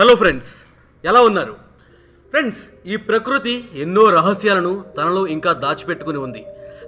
Hello friends ఎలా ఉన్నారు? Friends ఈ ప్రకృతి ఎన్నో రహస్యాలను తనలో ఇంకా దాచిపెట్టుకుని ఉంది.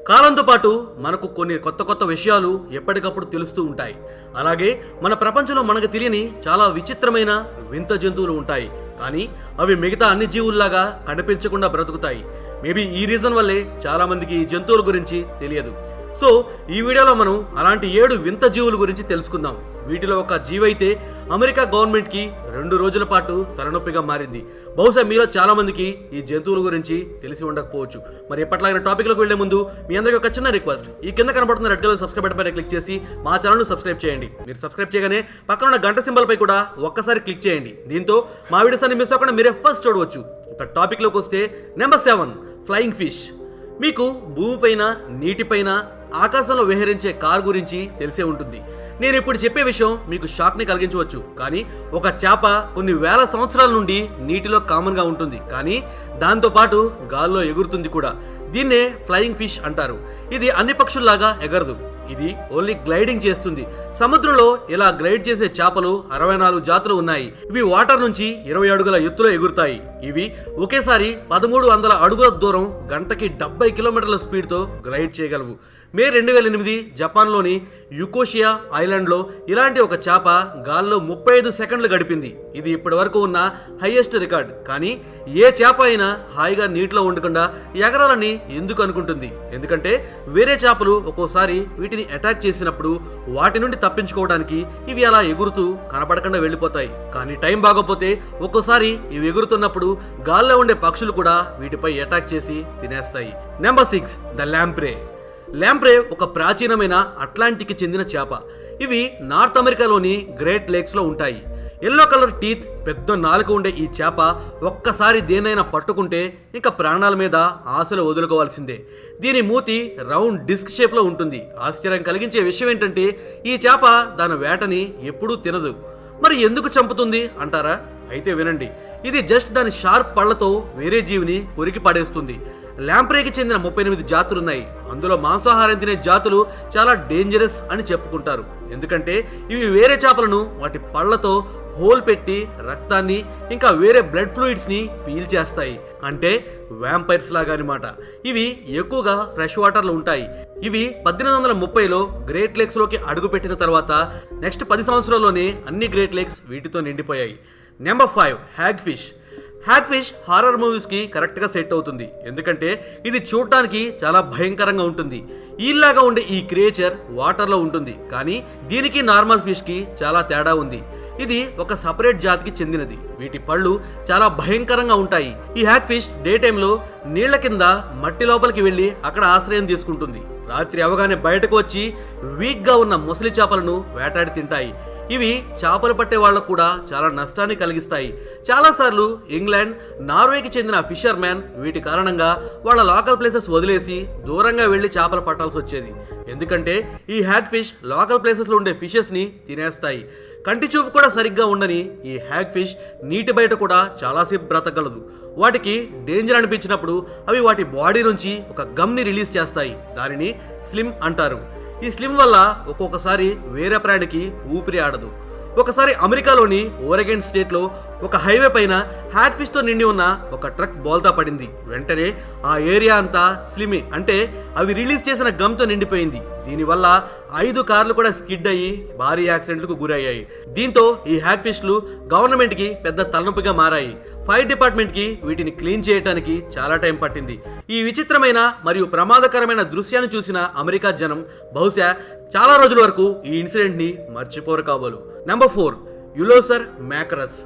కాలంతో పాటు మనకు కొన్ని కొత్త కొత్త విషయాలు ఎప్పటికప్పుడు తెలుస్తూ ఉంటాయి. అలాగే మన ప్రపంచంలో మనకు తెలియని చాలా విచిత్రమైన వింత జంతువులు ఉంటాయి. కానీ అవి మిగతా అన్ని జీవుల్లాగా కనిపించకుండా బ్రతుకుతాయి. మేబీ ఈ రీజన్ వల్లే చాలామందికి ఈ జంతువుల గురించి తెలియదు. సో ఈ వీడియోలో మనం అలాంటి ఏడు వింత జీవుల గురించి తెలుసుకుందాం. వీటిలో ఒక జీవైతే అమెరికా గవర్నమెంట్కి రెండు రోజుల పాటు తలనొప్పిగా మారింది. బహుశా మీలో చాలా మందికి ఈ జంతువుల గురించి తెలిసి ఉండకపోవచ్చు. మరి ఎప్పట్లాగిన టాపిక్లోకి వెళ్ళే ముందు మీ అందరికీ ఒక చిన్న రిక్వెస్ట్. ఈ కింద కనబడుతున్న రెడ్ కలర్ సబ్స్క్రైబ్ బటన్ పైన క్లిక్ చేసి మా ఛానల్ను సబ్స్క్రైబ్ చేయండి. మీరు సబ్స్క్రైబ్ చేయగానే పక్కన ఉన్న గంట సింబల్ పై కూడా ఒక్కసారి క్లిక్ చేయండి. దీంతో మా వీడియోస్ అన్ని మిస్ అవ్వకుండా మీరే ఫస్ట్ చూడవచ్చు. ఇక టాపిక్లోకి వస్తే నెంబర్ సెవెన్ ఫ్లయింగ్ ఫిష్. మీకు భూమిపైన నీటిపైన ఆకాశంలో విహరించే కార్ గురించి తెలిసే ఉంటుంది. నేను ఇప్పుడు చెప్పే విషయం మీకు షాక్ని కలిగించవచ్చు. కానీ ఒక చేప కొన్ని వేల సంవత్సరాల నుండి నీటిలో కామన్గా ఉంటుంది. కానీ దాంతోపాటు గాల్లో ఎగురుతుంది కూడా. దీన్నే ఫ్లయింగ్ ఫిష్ అంటారు. ఇది అన్ని పక్షుల్లాగా ఎగరదు. ఇది ఓన్లీ గ్లైడింగ్ చేస్తుంది. సముద్రంలో ఇలా గ్లైడ్ చేసే చేపలు అరవై నాలుగు జాతులు ఉన్నాయి. ఇవి వాటర్ నుంచి ఇరవై అడుగుల ఎత్తులో ఎగురుతాయి. ఇవి ఒకేసారి పదమూడు వందల అడుగుల దూరం గంటకి డెబ్బై కిలోమీటర్ల స్పీడ్తో గ్లైడ్ చేయగలవు. మే రెండు వేల ఎనిమిది జపాన్లోని యుకోషియా ఐలాండ్లో ఇలాంటి ఒక చేప గాల్లో ముప్పై ఐదు సెకండ్లు గడిపింది. ఇది ఇప్పటి వరకు ఉన్న హైయెస్ట్ రికార్డ్. కానీ ఏ చేప అయినా హాయిగా నీటిలో ఉండకుండా ఎగరాలని ఎందుకు అనుకుంటుంది? ఎందుకంటే వేరే చేపలు ఒక్కోసారి వీటిని అటాక్ చేసినప్పుడు వాటి నుండి తప్పించుకోవడానికి ఇవి అలా ఎగురుతూ కనపడకుండా వెళ్ళిపోతాయి. కానీ టైం బాగోపోతే ఒక్కోసారి ఇవి ఎగురుతున్నప్పుడు గాల్లో ఉండే పక్షులు కూడా వీటిపై అటాక్ చేసి తినేస్తాయి. Number six the lamprey. Lamprey ఒక ప్రాచీనమైన అట్లాంటిక్ చెందిన చేప. ఇవి నార్త్ అమెరికాలోని గ్రేట్ లేక్స్లో ఉంటాయి. ఎల్లో కలర్ టీత్ పెద్ద నాలుక ఉండే ఈ చేప ఒక్కసారి దేనైనా పట్టుకుంటే ఇంకా ప్రాణాల మీద ఆశలు వదులుకోవాల్సిందే. దీని మూతి రౌండ్ డిస్క్ షేప్లో ఉంటుంది. ఆశ్చర్యం కలిగించే విషయం ఏంటంటే ఈ చేప దాని వేటని ఎప్పుడూ తినదు. మరి ఎందుకు చంపుతుంది అంటారా? అయితే వినండి. ఇది జస్ట్ దాని షార్ప్ పళ్ళతో వేరే జీవిని కొరికి పడేస్తుంది. ల్యాంప్రేకి చెందిన ముప్పై ఎనిమిది జాతులున్నాయి. అందులో మాంసాహారం తినే జాతులు చాలా డేంజరస్ అని చెప్పుకుంటారు. ఎందుకంటే ఇవి వేరే చేపలను వాటి పళ్ళతో హోల్ పెట్టి రక్తాన్ని ఇంకా వేరే బ్లడ్ ఫ్లూయిడ్స్ని పీల్చేస్తాయి అంటే వ్యాంపైర్స్ లాగా అనమాట ఇవి ఎక్కువగా ఫ్రెష్ వాటర్లో ఉంటాయి. ఇవి పద్దెనిమిది వందల ముప్పైలో గ్రేట్ లేక్స్లోకి అడుగుపెట్టిన తర్వాత నెక్స్ట్ పది సంవత్సరాల్లోనే అన్ని గ్రేట్ లేక్స్ వీటితో నిండిపోయాయి. Number five hagfish hagfish horror మూవీస్కి కరెక్ట్గా సెట్ అవుతుంది. ఎందుకంటే ఇది చూడటానికి చాలా భయంకరంగా ఉంటుంది. ఈల్లాగా ఉండే ఈ క్రియేచర్ వాటర్లో ఉంటుంది. కానీ దీనికి నార్మల్ ఫిష్కి చాలా తేడా ఉంది. ఇది ఒక సపరేట్ జాతికి చెందినది. వీటి పళ్ళు చాలా భయంకరంగా ఉంటాయి. ఈ హ్యాక్ ఫిష్ డే టైంలో నీళ్ళ కింద మట్టి లోపలికి వెళ్ళి అక్కడ ఆశ్రయం తీసుకుంటుంది. రాత్రి అవగానే బయటకు వచ్చి వీక్గా ఉన్న ముసలి చేపలను వేటాడి తింటాయి. ఇవి చేపలు పట్టే వాళ్ళకు కూడా చాలా నష్టాన్ని కలిగిస్తాయి. చాలాసార్లు ఇంగ్లాండ్ నార్వేకి చెందిన ఫిషర్ మ్యాన్ వీటి కారణంగా వాళ్ళ లోకల్ ప్లేసెస్ వదిలేసి దూరంగా వెళ్ళి చేపలు పట్టాల్సి వచ్చేది. ఎందుకంటే ఈ హ్యాగ్ ఫిష్ లోకల్ ప్లేసెస్లో ఉండే ఫిషెస్ని తినేస్తాయి. కంటి చూపు కూడా సరిగ్గా ఉండని ఈ హ్యాగ్ ఫిష్ నీటి బయట కూడా చాలాసేపు బ్రతకగలదు. వాటికి డేంజర్ అనిపించినప్పుడు అవి వాటి బాడీ నుంచి ఒక గమ్ని రిలీజ్ చేస్తాయి. దానిని స్లిమ్ అంటారు. ఈ స్లిమ్ వల్ల ఒక్కొక్కసారి వేరే ప్రాణికి ఊపిరి ఆడదు. ఒకసారి అమెరికాలోని ఓరెగన్ స్టేట్లో ఒక హైవే పైన హ్యాట్ఫిష్తో నిండి ఉన్న ఒక ట్రక్ బోల్తా పడింది. వెంటనే ఆ ఏరియా అంతా స్లిమి అంటే అవి రిలీజ్ చేసిన గమ్తో నిండిపోయింది. దీనివల్ల ఐదు కార్లు కూడా స్కిడ్ అయ్యి భారీ యాక్సిడెంట్లకు గురయ్యాయి. దీంతో ఈ హ్యాక్ఫిష్లు గవర్నమెంట్కి పెద్ద తలనొప్పిగా మారాయి. ఫైర్ డిపార్ట్మెంట్కి వీటిని క్లీన్ చేయడానికి చాలా టైం పట్టింది. ఈ విచిత్రమైన మరియు ప్రమాదకరమైన దృశ్యాన్ని చూసిన అమెరికా జనం బహుశా చాలా రోజుల వరకు ఈ ఇన్సిడెంట్ని మర్చిపోరు కాబోలు. Number four Elusor macrurus.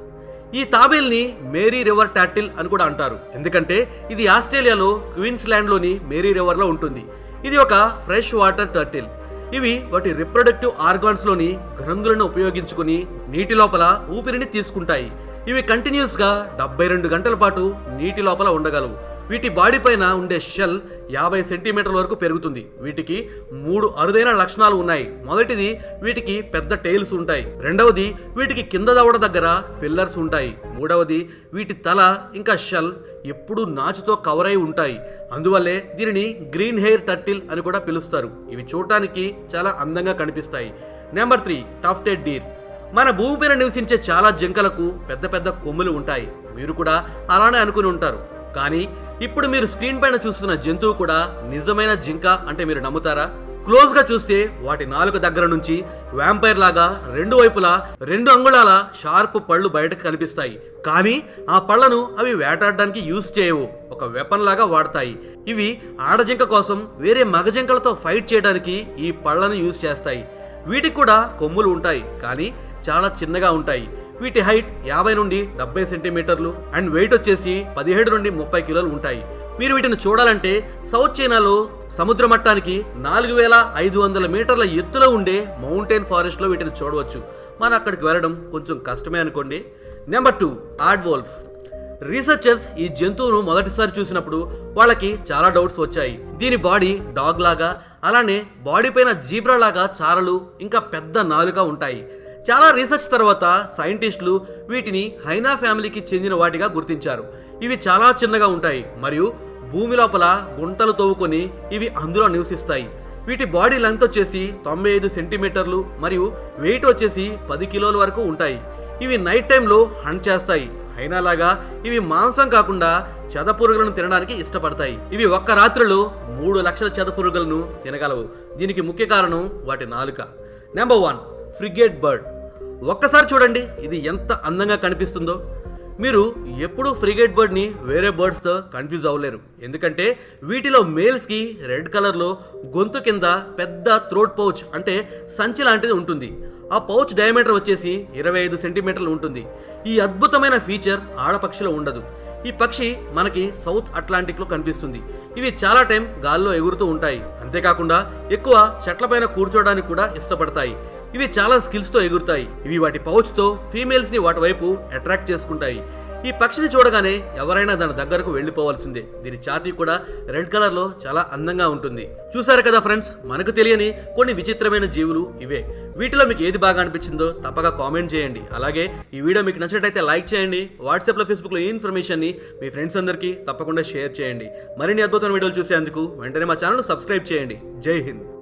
ఈ తాబేల్ని మేరీ రివర్ టాటిల్ అని కూడా అంటారు. ఎందుకంటే ఇది ఆస్ట్రేలియాలో క్వీన్స్లాండ్లోని మేరీ రివర్లో ఉంటుంది. ఇది ఒక ఫ్రెష్ వాటర్ టర్టిల్. ఇవి వాటి రిప్రొడక్టివ్ ఆర్గాన్స్లోని గ్రంథులను ఉపయోగించుకుని నీటి లోపల ఊపిరిని తీసుకుంటాయి. ఇవి కంటిన్యూస్గా డెబ్బై రెండు గంటల పాటు నీటి లోపల ఉండగలవు. వీటి బాడీ పైన ఉండే షెల్ యాభై సెంటీమీటర్ల వరకు పెరుగుతుంది. వీటికి మూడు అరుదైన లక్షణాలు ఉన్నాయి. మొదటిది వీటికి పెద్ద టైల్స్ ఉంటాయి. రెండవది వీటికి కింద దవడ దగ్గర ఫిల్లర్స్ ఉంటాయి. మూడవది వీటి తల ఇంకా షెల్ ఎప్పుడూ నాచుతో కవర్ అయి ఉంటాయి. అందువల్లే దీనిని గ్రీన్ హెయిర్ టర్టిల్ అని కూడా పిలుస్తారు. ఇవి చూడటానికి చాలా అందంగా కనిపిస్తాయి. Number three tufted deer. మన భూమిపైన నివసించే చాలా జింకలకు పెద్ద పెద్ద కొమ్ములు ఉంటాయి. మీరు కూడా అలానే అనుకుని ఉంటారు. కానీ ఇప్పుడు మీరు స్క్రీన్ పైన చూస్తున్న జంతువు కూడా నిజమైన జింక అంటే మీరు నమ్ముతారా? క్లోజ్గా చూస్తే వాటి నాలుక దగ్గర నుంచి వ్యాంపైర్ లాగా రెండు వైపులా రెండు అంగుళాల షార్ప్ పళ్ళు బయటకు కనిపిస్తాయి. కానీ ఆ పళ్ళను అవి వేటాడడానికి యూజ్ చేయవు. ఒక వెపన్ లాగా వాడతాయి. ఇవి ఆడజింక కోసం వేరే మగజింకలతో ఫైట్ చేయడానికి ఈ పళ్ళను యూజ్ చేస్తాయి. వీటికి కూడా కొమ్ములు ఉంటాయి. కానీ చాలా చిన్నగా ఉంటాయి. వీటి హైట్ యాభై నుండి డెబ్బై సెంటీమీటర్లు అండ్ వెయిట్ వచ్చేసి పదిహేడు నుండి ముప్పై కిలోలు ఉంటాయి. మీరు వీటిని చూడాలంటే సౌత్ చైనాలో సముద్ర మట్టానికి నాలుగు వేల ఐదు వందల మీటర్ల ఎత్తులో ఉండే మౌంటైన్ ఫారెస్ట్లో వీటిని చూడవచ్చు. మనం అక్కడికి వెళ్ళడం కొంచెం కష్టమే అనుకోండి. Number two aardwolf. రీసెర్చర్స్ ఈ జంతువును మొదటిసారి చూసినప్పుడు వాళ్ళకి చాలా డౌట్స్ వచ్చాయి. దీని బాడీ డాగ్ లాగా అలానే బాడీ పైన జీబ్రా లాగా చారలు ఇంకా పెద్ద నాలుగా ఉంటాయి. చాలా రీసెర్చ్ తర్వాత సైంటిస్టులు వీటిని హైనా ఫ్యామిలీకి చెందిన వాటిగా గుర్తించారు. ఇవి చాలా చిన్నగా ఉంటాయి మరియు భూమి లోపల గుంటలు తవ్వుకొని ఇవి అందులో నివసిస్తాయి. వీటి బాడీ లెంగ్త్ వచ్చేసి తొంభై ఐదు సెంటీమీటర్లు మరియు వెయిట్ వచ్చేసి పది కిలోల వరకు ఉంటాయి. ఇవి నైట్ టైంలో హంట్ చేస్తాయి. అయినలాగా ఇవి మాంసం కాకుండా చెదపురుగులను తినడానికి ఇష్టపడతాయి. ఇవి ఒక్క రాత్రిలో మూడు లక్షల చెదపురుగులను తినగలవు. దీనికి ముఖ్య కారణం వాటి నాలుక. నెంబర్ వన్ ఫ్రిగేట్ బర్డ్ ఒక్కసారి చూడండి ఇది ఎంత అందంగా కనిపిస్తుందో. మీరు ఎప్పుడూ ఫ్రిగేట్ బర్డ్ని వేరే బర్డ్స్తో కన్ఫ్యూజ్ అవ్వలేరు. ఎందుకంటే వీటిలో మేల్స్కి రెడ్ కలర్లో గొంతు కింద పెద్ద థ్రోట్ పౌచ్ అంటే సంచి లాంటిది ఉంటుంది. ఆ పౌచ్ డయామీటర్ వచ్చేసి ఇరవై ఐదు సెంటీమీటర్లు ఉంటుంది. ఈ అద్భుతమైన ఫీచర్ ఆడపక్షిలో ఉండదు. ఈ పక్షి మనకి సౌత్ అట్లాంటిక్లో కనిపిస్తుంది. ఇవి చాలా టైం గాల్లో ఎగురుతూ ఉంటాయి. అంతేకాకుండా ఎక్కువ చెట్లపైన కూర్చోవడానికి కూడా ఇష్టపడతాయి. ఇవి చాలా స్కిల్స్తో ఎగురుతాయి. ఇవి వాటి పౌచ్తో ఫీమేల్స్ని వాటి వైపు అట్రాక్ట్ చేసుకుంటాయి. ఈ పక్షిని చూడగానే ఎవరైనా దాని దగ్గరకు వెళ్ళిపోవాల్సిందే. దీని ఛాతీ కూడా రెడ్ కలర్లో చాలా అందంగా ఉంటుంది. చూసారు కదా ఫ్రెండ్స్? మనకు తెలియని కొన్ని విచిత్రమైన జీవులు ఇవే. వీటిలో మీకు ఏది బాగా అనిపించిందో తప్పక కామెంట్ చేయండి. అలాగే ఈ వీడియో మీకు నచ్చినట్టయితే లైక్ చేయండి. వాట్సాప్లో ఫేస్బుక్లో ఈ ఇన్ఫర్మేషన్ని మీ ఫ్రెండ్స్ అందరికీ తప్పకుండా షేర్ చేయండి. మరిన్ని అద్భుతమైన వీడియోలు చూసేందుకు వెంటనే మా ఛానల్ సబ్స్క్రైబ్ చేయండి. జై హింద్.